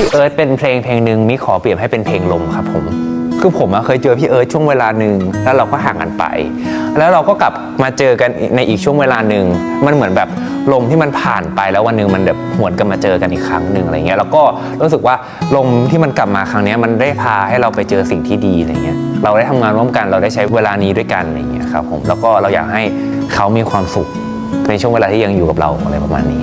พี่เอิร์ธเป็นเพลงเพลงหนึ่งมิขอเปรียบให้เป็นเพลงลมครับผม คือผมอะเคยเจอพี่เอิร์ธช่วงเวลาหนึ่งแล้วเราก็ห่างกันไป แล้วเราก็กลับมาเจอกันในอีกช่วงเวลาหนึ่งมันเหมือนแบบลมที่มันผ่านไปแล้ววันหนึ่งมันแบบหวนกลับมาเจอกันอีกครั้งหนึ่งอะไรเงี้ยแล้วก็รู้สึกว่าลมที่มันกลับมาครั้งนี้มันได้พาให้เราไปเจอสิ่งที่ดีอะไรเงี้ยเราได้ทำงานร่วมกันเราได้ใช้เวลานี้ด้วยกันอะไรเงี้ยครับผมแล้วก็เราอยากให้เขามีความสุขในช่วงเวลาที่ยังอยู่กับเราอะไรประมาณนี้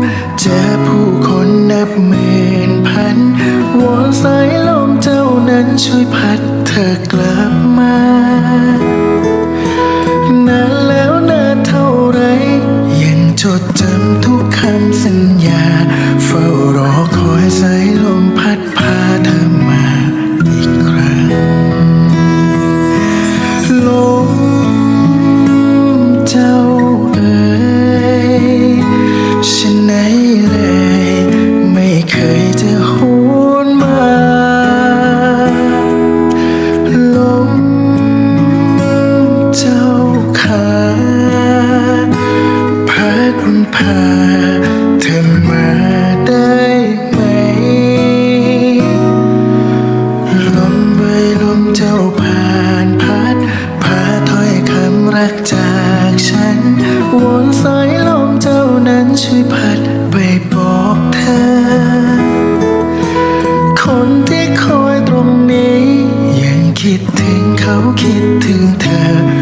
ช่วยพัดเธอกลับมา รักจากฉันวนสายลมเจ้านั้นช่วยพัดไปบอกเธอ คนที่คอยตรงนี้ ยังคิดถึงเขาคิดถึงเธอว่าเมื่อไรเขาจะได้เจอ